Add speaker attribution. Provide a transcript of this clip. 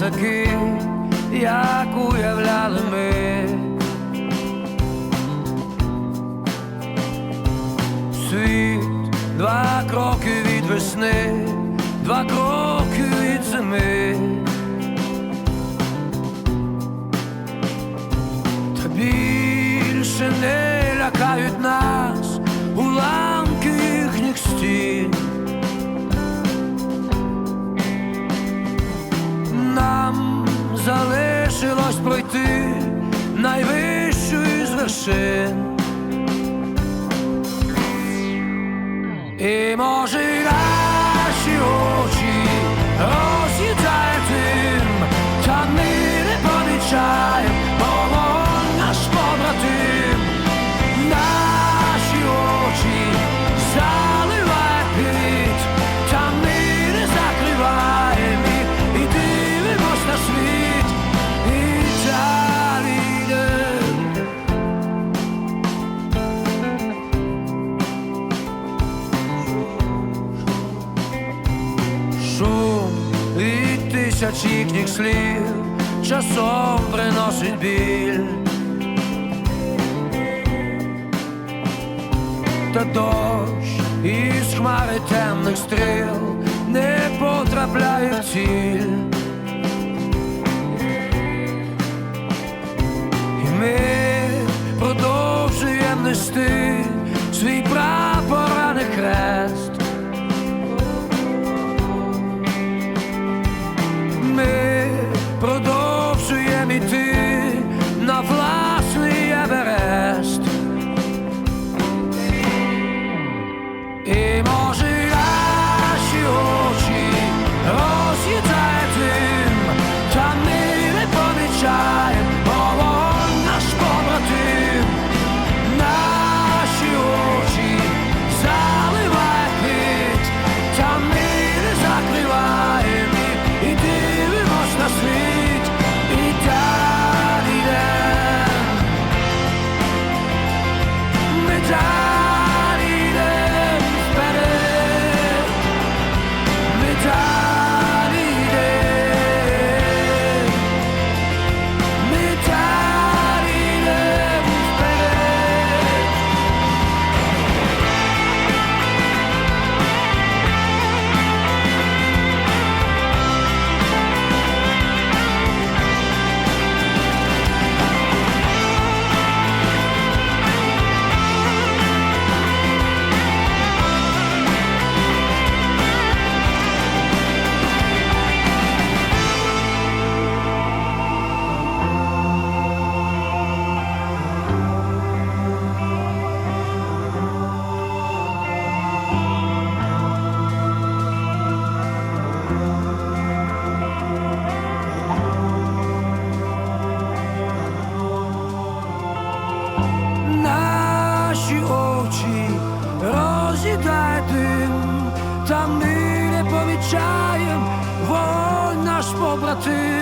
Speaker 1: такі, як уявляли ми. Світ два кроки від весни, два кроки пройти найвищу із вершин. І може Шум від тисяч їхніх слів часом приносить біль. Та дощ із хмари темних стріл не потрапляє в ціль. І ми продовжуємо нести свій прапор, не хрест. Наші очі роз'їдає дим, та ми не помічаєм, вогонь наш побратим.